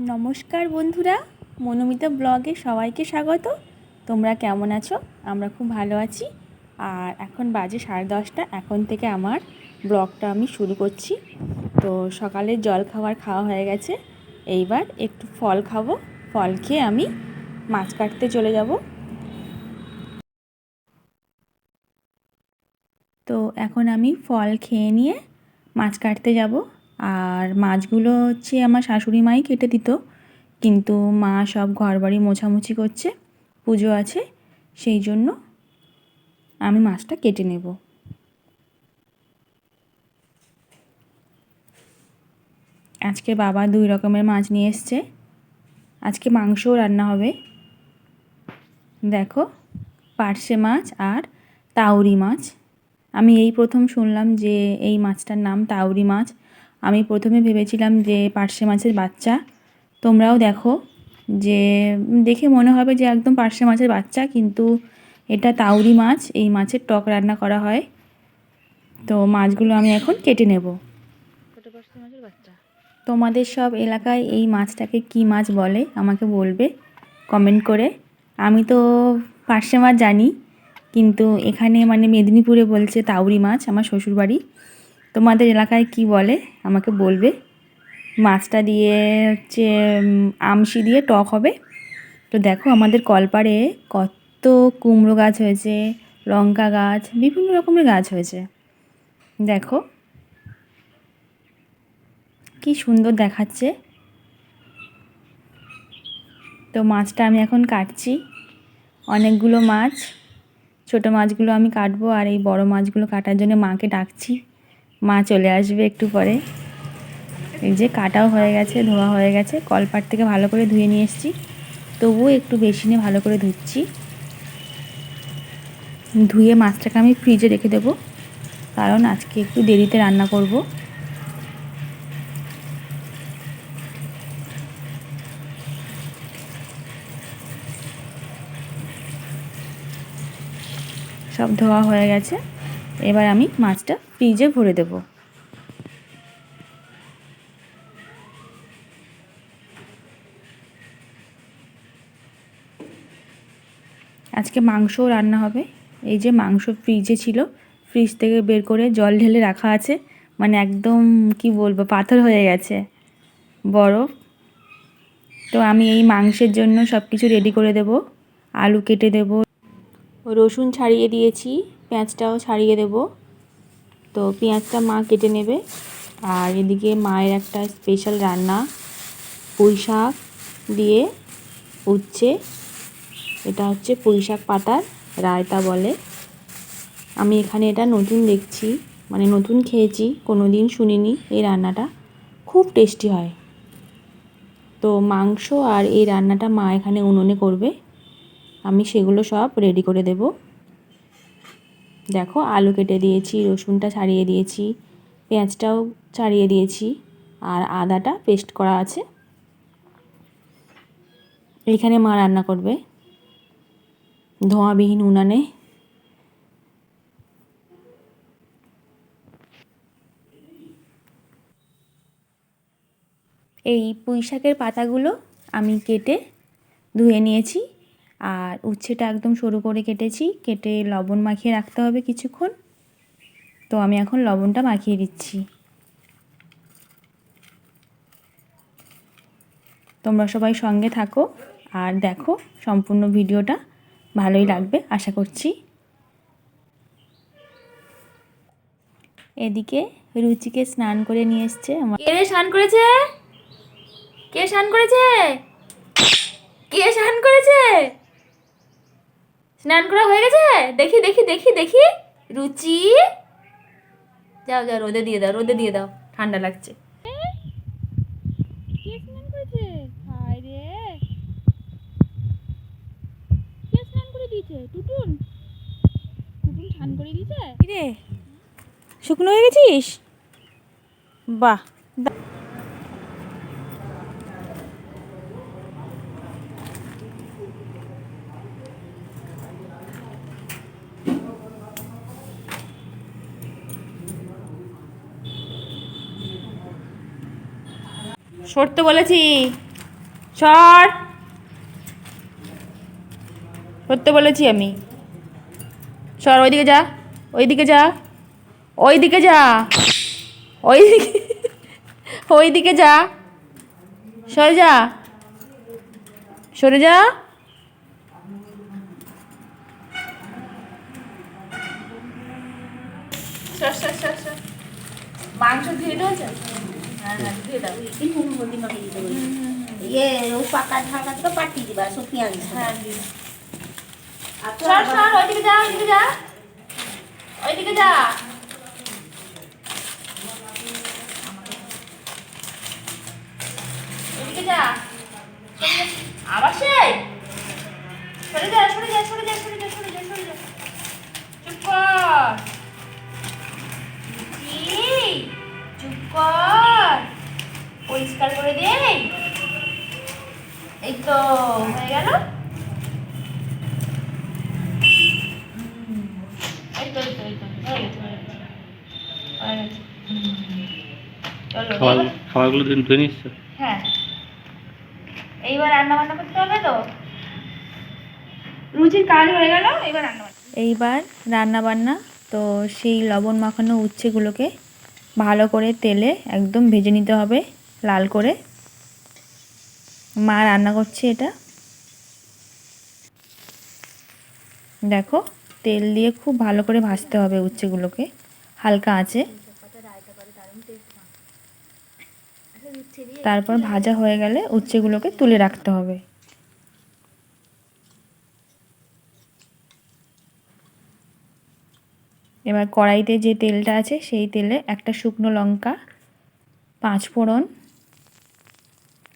নমস্কার বন্ধুরা, মনোমিতা ব্লগে সবাইকে স্বাগত। তোমরা কেমন আছো? আমরা খুব ভালো আছি। আর এখন বাজে সাড়ে দশটা, এখন থেকে আমার ব্লগটা আমি শুরু করছি। তো সকালের জল খাবার খাওয়া হয়ে গেছে। এইবার একটু ফল খাব। ফল খেয়ে আমি মাছ কাটতে চলে যাব। তো এখন আমি ফল খেয়ে নিয়ে মাছ কাটতে যাব। আর মাছগুলো হচ্ছে আমার শাশুড়ি মাই কেটে দিত। কিন্তু মা সব ঘর বাড়ি মোছামুছি করছে, পুজো আছে, সেই জন্য আমি মাছটা কেটে নেব। আজকে বাবা দুই রকমের মাছ নিয়ে এসছে। আজকে মাংসও রান্না হবে। দেখো, পার্শে মাছ আর তাউরি মাছ। আমি এই প্রথম শুনলাম যে এই মাছটার নাম তাউরি মাছ। আমি প্রথমে ভেবেছিলাম যে পার্শে মাছের বাচ্চা। তোমরাও দেখো যে দেখে মনে হবে যে একদম পার্শে মাছের বাচ্চা কিন্তু এটা তাউরি মাছ এই মাছের টক রান্না করা হয়। তো মাছগুলো আমি এখন কেটে নেব। মাছের বাচ্চা। তোমাদের সব এলাকায় এই মাছটাকে কি মাছ বলে আমাকে বলবে কমেন্ট করে। আমি তো পার্শে মাছ জানি কিন্তু এখানে মানে মেদিনীপুরে বলছে তাউরি মাছ আমার শ্বশুরবাড়ি। তোমাদের এলাকায় কি বলে? আমাকে বলবে। মাছটা দিয়ে হচ্ছে আমশি দিয়ে টক হবে। তো দেখো আমাদের কলপাড়ে কত কুমড়ো গাছ হয়েছে, লঙ্কা গাছ, বিভিন্ন রকমের গাছ হয়েছে। দেখো। কি সুন্দর দেখাচ্ছে। তো মাছটা আমি এখন কাটছি। অনেকগুলো মাছ, ছোট মাছগুলো আমি কাটবো আর এই বড় মাছগুলো কাটার জন্য মাকে ডাকছি। মা চলে আসবে একটু পরে। এই যে কাটাও হয়ে গেছে, ধোয়া হয়ে গেছে। কলপাট থেকে ভালো করে ধুয়ে নিয়ে এসেছি। তবুও একটু বেশি নিয়ে ভালো করে ধুচ্ছি। ধুয়ে মাছটাকে আমি ফ্রিজে রেখে দেবো। কারণ আজকে একটু দেরিতে রান্না করব। সব ধোয়া হয়ে গেছে। এবার আমি মাছটা ফ্রিজে ভরে দেবো। আজকে মাংসও রান্না হবে। এই যে মাংস ফ্রিজে ছিল, ফ্রিজ থেকে বের করে জল ঢেলে রাখা আছে। মানে একদম, কি বলব, পাথর হয়ে গেছে। বরফ। তো আমি এই মাংসের জন্য সব কিছু রেডি করে দেব। আলু কেটে দেব। রসুন ছাড়িয়ে দিয়েছি। পেঁয়াজটাও ছাড়িয়ে দেব। তো পেঁয়াজটা মা কেটে নেবে। আর এদিকে মায়ের একটা স্পেশাল রান্না, পুঁই শাক দিয়ে উচ্ছে। এটা হচ্ছে পুঁই শাক পাতার রায়তা বলে। আমি এখানে এটা নতুন দেখছি মানে নতুন খেয়েছি কোনো দিন শুনিনি এই রান্নাটা। খুব টেস্টি হয়। তো মাংস আর এই রান্নাটা মা এখানে উনুনে করবে। আমি সেগুলো সব রেডি করে দেব। দেখো, আলু কেটে দিয়েছি, রসুনটা ছাড়িয়ে দিয়েছি, পেঁয়াজটাও ছাড়িয়ে দিয়েছি, আর আদাটা পেস্ট করা আছে। এখানে মা রান্না করবে। ধোঁয়াবিহীন উনানে। এই পুঁই শাকের পাতাগুলো আমি কেটে ধুয়ে নিয়েছি। আর উচ্ছেটা একদম সরু করে কেটেছি, কেটে লবণ মাখিয়ে রাখতে হবে কিছুক্ষণ। তো আমি এখন লবণটা মাখিয়ে দিচ্ছি। তোমরা সবাই সঙ্গে থাকো আর দেখো সম্পূর্ণ ভিডিওটা ভালোই লাগবে, আশা করছি। এদিকে রুচিকে স্নান করে নিয়ে এসছে আমার কে স্নান করেছে? কে স্নান করেছে? কে স্নান করেছে? স্নান করা হয়ে গেছে? দেখি দেখি দেখি দেখি। রুচি। যাও যাও রোদে দিয়ে দাও রোদে দিয়ে দাও। ঠান্ডা লাগছে। কে স্নান করেছে? রে। কে স্নান করে দিয়েছে? টুটুন টুটুন স্নান করে দিয়েছে? রে শুকনো হয়ে গেছিস? বাহ। সরতে বলেছি। সর সরতে বলেছি আমি। সর ওইদিকে যা ওইদিকে যা ওইদিকে যা, ওইদিকে ওইদিকে যা, সরে যা সরে যা। মাংস দিয়েছে ইয়ে ও পাকা ঢাকা তো পাটি দিবা সুখি আনছ হ্যাঁ চল চল ওইদিকে যা ওইদিকে যা ওইদিকে যা ওইদিকে যা আবার চুপ কর। পরিষ্কার করে দে এই তো হয়ে গেল। এই তো এই তো এই তো হয়ে হয়ে খাবারগুলো ধুয়ে নিচ্ছ? হ্যাঁ। এইবার রান্না বান্না করতে হবে তো? রুচির কাজ হয়ে গেল এবার রান্না এইবার রান্না বান্না তো সেই লবণ মাখানো উচ্ছেগুলোকে ভালো করে তেলে একদম ভেজে নিতে হবে। লাল করে মা রান্না করছে এটা। দেখো, তেল দিয়ে খুব ভালো করে ভাজতে হবে উচ্ছেগুলোকে। হালকা আছে তারপর ভাজা হয়ে গেলে উচ্ছেগুলোকে তুলে রাখতে হবে। এবার কড়াইতে যে তেলটা আছে সেই তেলে একটা শুকনো লঙ্কা পাঁচ ফোড়ন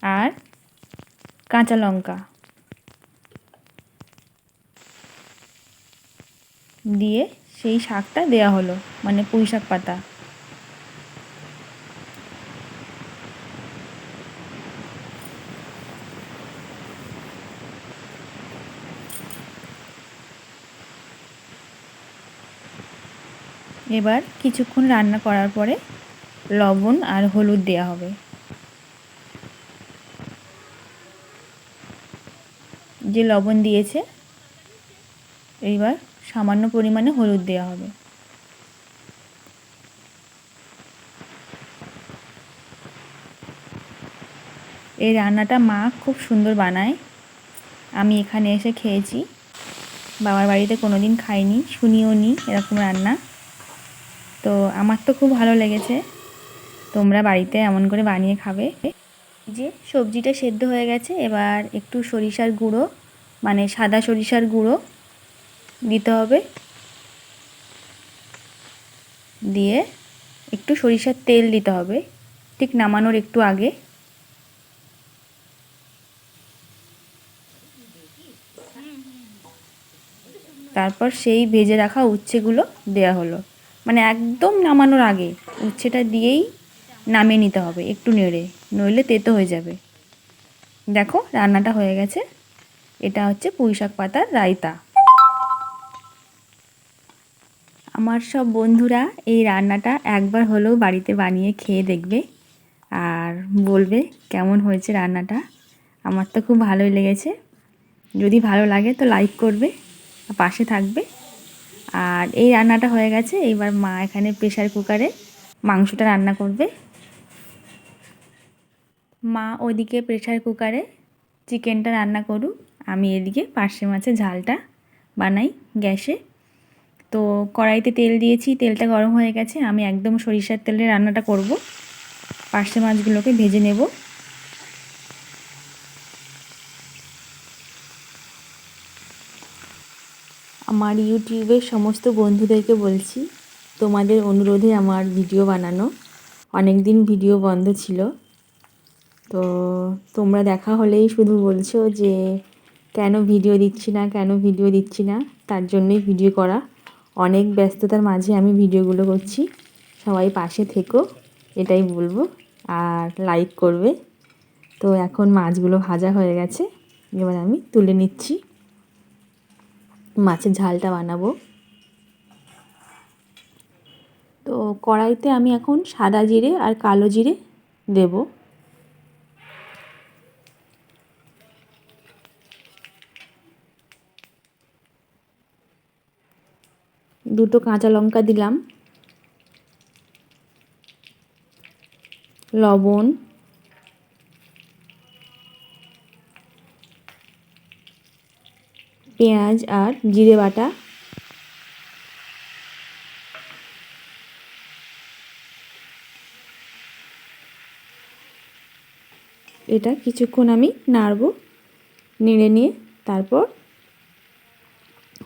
আর কাঁচা লঙ্কা দিয়ে সেই শাকটা দেয়া হলো মানে পুঁই শাক পাতা। এবার কিছুক্ষণ রান্না করার পরে লবণ আর হলুদ দেওয়া হবে। যে লবণ দিয়েছে, এইবার সামান্য পরিমাণে হলুদ দেওয়া হবে। এই রান্নাটা মা খুব সুন্দর বানায়। আমি এখানে এসে খেয়েছি। বাবার বাড়িতে কোনো দিন খাইনি, শুনিও নি এরকম রান্না। তো আমার তো খুব ভালো লেগেছে। তোমরা বাড়িতে এমন করে বানিয়ে খাবে। যে সবজিটা সেদ্ধ হয়ে গেছে, এবার একটু সরিষার গুঁড়ো মানে সাদা সরিষার গুঁড়ো দিতে হবে। দিয়ে একটু সরিষার তেল দিতে হবে, ঠিক নামানোর একটু আগে। তারপর সেই ভেজে রাখা উচ্ছেগুলো দেয়া হলো। মানে একদম নামানোর আগে উচ্ছেটা দিয়েই নামিয়ে নিতে হবে একটু নেড়ে, নইলে তেতো হয়ে যাবে। দেখো রান্নাটা হয়ে গেছে। এটা হচ্ছে পুঁইশাক পাতার রায়তা। আমার সব বন্ধুরা এই রান্নাটা একবার হলেও বাড়িতে বানিয়ে খেয়ে দেখবে আর বলবে কেমন হয়েছে রান্নাটা। আমার তো খুব ভালোই লেগেছে। যদি ভালো লাগে তো লাইক করবে, পাশে থাকবে। আর এই রান্নাটা হয়ে গেছে, এইবার মা এখানে প্রেশার কুকারে মাংসটা রান্না করবে। মা ওদিকে প্রেশার কুকারে চিকেনটা রান্না করুক। আমি এদিকে পার্শে মাছের ঝালটা বানাই গ্যাসে। তো কড়াইতে তেল দিয়েছি, তেলটা গরম হয়ে গেছে, আমি একদম সরিষার তেলে রান্নাটা করব। পার্শে মাছগুলোকে ভেজে নেব। আমার ইউটিউবের সমস্ত বন্ধুদেরকে বলছি, তোমাদের অনুরোধে আমার ভিডিও বানানো। অনেক দিন ভিডিও বন্ধ ছিল। তো তোমরা দেখা হলেই শুধু বলছো যে কেন ভিডিও দিচ্ছি না, কেন ভিডিও দিচ্ছি না, তার জন্যই ভিডিও করা। অনেক ব্যস্ততার মাঝে আমি ভিডিওগুলো করছি। সবাই পাশে থেকো, এটাই বলব। আর লাইক করবে। তো এখন মাছগুলো ভাজা হয়ে গেছে। এবার আমি তুলে নিচ্ছি। মাছের ঝালটা বানাবো। তো কড়াইতে আমি এখন সাদা জিরে আর কালো জিরে দেব। দুটো কাঁচা লঙ্কা দিলাম, লবণ, পেঁয়াজ আর জিরে বাটা। এটা কিছুক্ষণ আমি নাড়ব, নেড়ে নিয়ে তারপর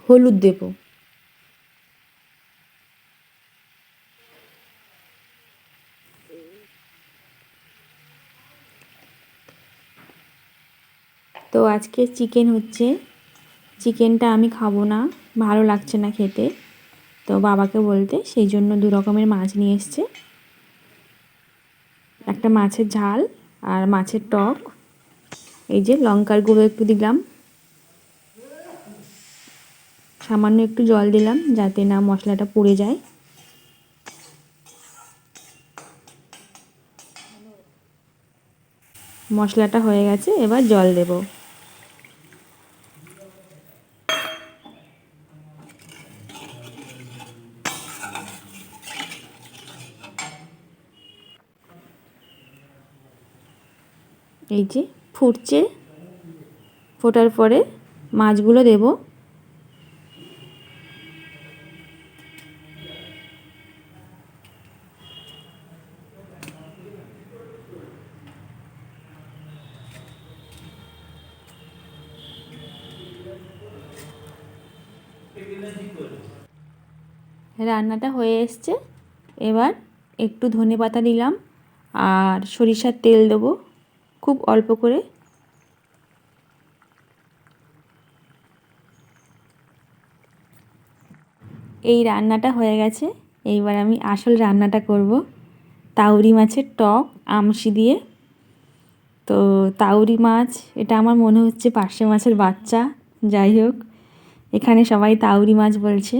হলুদ দেবো। তো আজকে চিকেন হচ্ছে। চিকেনটা আমি খাব না, ভালো লাগছে না খেতে। তো বাবাকে বলতে সেই জন্য দু রকমের মাছ নিয়ে এসছে। একটা মাছের ঝাল আর মাছের টক। এই যে লঙ্কার গুঁড়ো একটু দিলাম। সামান্য একটু জল দিলাম যাতে না মশলাটা পুড়ে যায়। মশলাটা হয়ে গেছে, এবার জল দেব। এই যে ফুটছে। ফোটার পরে মাছগুলো দেব। রান্নাটা হয়ে এসছে। এবার একটু ধনে পাতা দিলাম আর সরিষার তেল দেবো। খুব অল্প করে। এই রান্নাটা হয়ে গেছে। এইবার আমি আসল রান্নাটা করব। তাউরি মাছের টক আমশি দিয়ে তো তাউরি মাছ, এটা আমার মনে হচ্ছে পার্শে মাছের বাচ্চা। যাই হোক, এখানে সবাই তাউরি মাছ বলছে।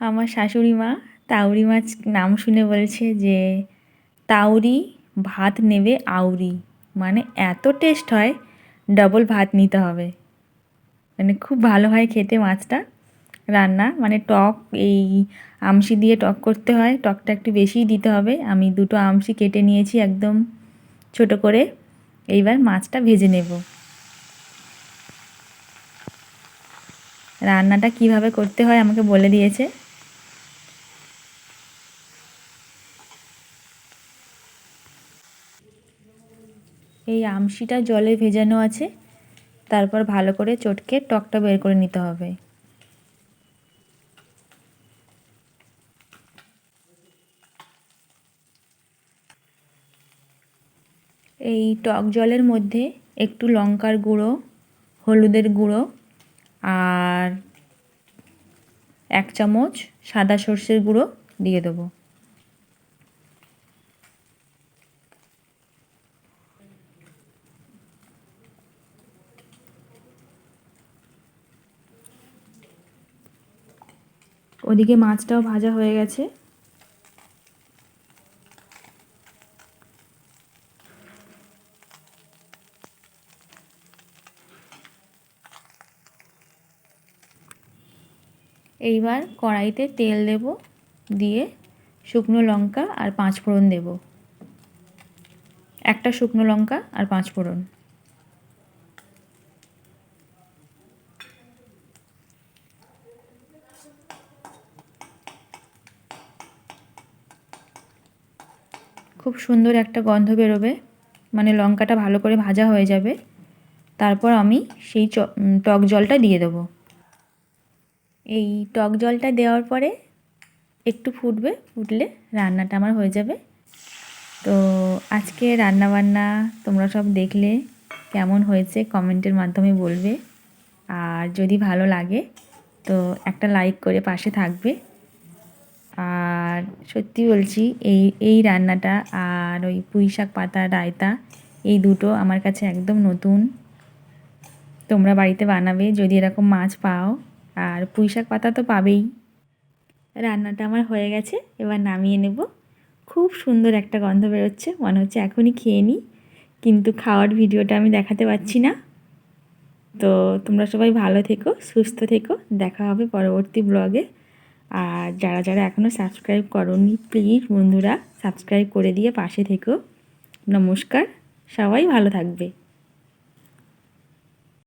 আমার শাশুড়ি মা তাউরি মাছ নাম শুনে বলছে যে, তাউরি ভাত নেবে আউরি। মানে এত টেস্ট হয় ডবল ভাত নিতে হবে। মানে খুব ভালো হয় খেতে মাছটা। রান্না মানে টক, এই আমসি দিয়ে টক করতে হয়। টকটা একটু বেশিই দিতে হবে। আমি দুটো আমসি কেটে নিয়েছি একদম ছোট করে। এইবার মাছটা ভেজে নেব। রান্নাটা কীভাবে করতে হয় আমাকে বলে দিয়েছে। এই আমশিটা জলে ভেজানো আছে। তারপর ভালো করে চটকে টকটা বের করে নিতে হবে। এই টক জলের মধ্যে একটু লঙ্কার গুঁড়ো, হলুদের গুঁড়ো আর এক চামচ সাদা সর্ষের গুঁড়ো দিয়ে দেবো। ওদিকে মাছটাও ভাজা হয়ে গেছে। এইবার কড়াইতে তেল দেব, দিয়ে শুকনো লঙ্কা আর পাঁচ ফোড়ন দেব। একটা শুকনো লঙ্কা আর পাঁচ ফোড়ন। সুন্দর একটা গন্ধ বেরোবে মানে লঙ্কাটা ভালো করে ভাজা হয়ে যাবে। তারপর আমি সেই টক জলটা দিয়ে দেবো। এই টক জলটা দেওয়ার পরে একটু ফুটবে, ফুটলে রান্নাটা আমার হয়ে যাবে। তো আজকে রান্নাবান্না তোমরা সব দেখলে, কেমন হয়েছে কমেন্টের মাধ্যমে বলবে। আর যদি ভালো লাগে, তো একটা লাইক করে পাশে থাকবে। আর সত্যি বলছি, এই এই রান্নাটা আর ওই পুঁই শাক পাতা, রায়তা, এই দুটো আমার কাছে একদম নতুন। তোমরা বাড়িতে বানাবে, যদি এরকম মাছ পাও। আর পুঁই শাক পাতা তো পাবেই। রান্নাটা আমার হয়ে গেছে, এবার নামিয়ে নেব। খুব সুন্দর একটা গন্ধ বেরোচ্ছে, মনে হচ্ছে এখনই খেয়ে নিই। কিন্তু খাওয়ার ভিডিওটা আমি দেখাতে পাচ্ছি না। তো তোমরা সবাই ভালো থেকো, সুস্থ থেকো। দেখা হবে পরবর্তী ব্লগে। আর যারা যারা এখনও সাবস্ক্রাইব করনি, প্লিজ বন্ধুরা সাবস্ক্রাইব করে দিয়ে পাশে থেকো। নমস্কার, সবাই ভালো থাকবে।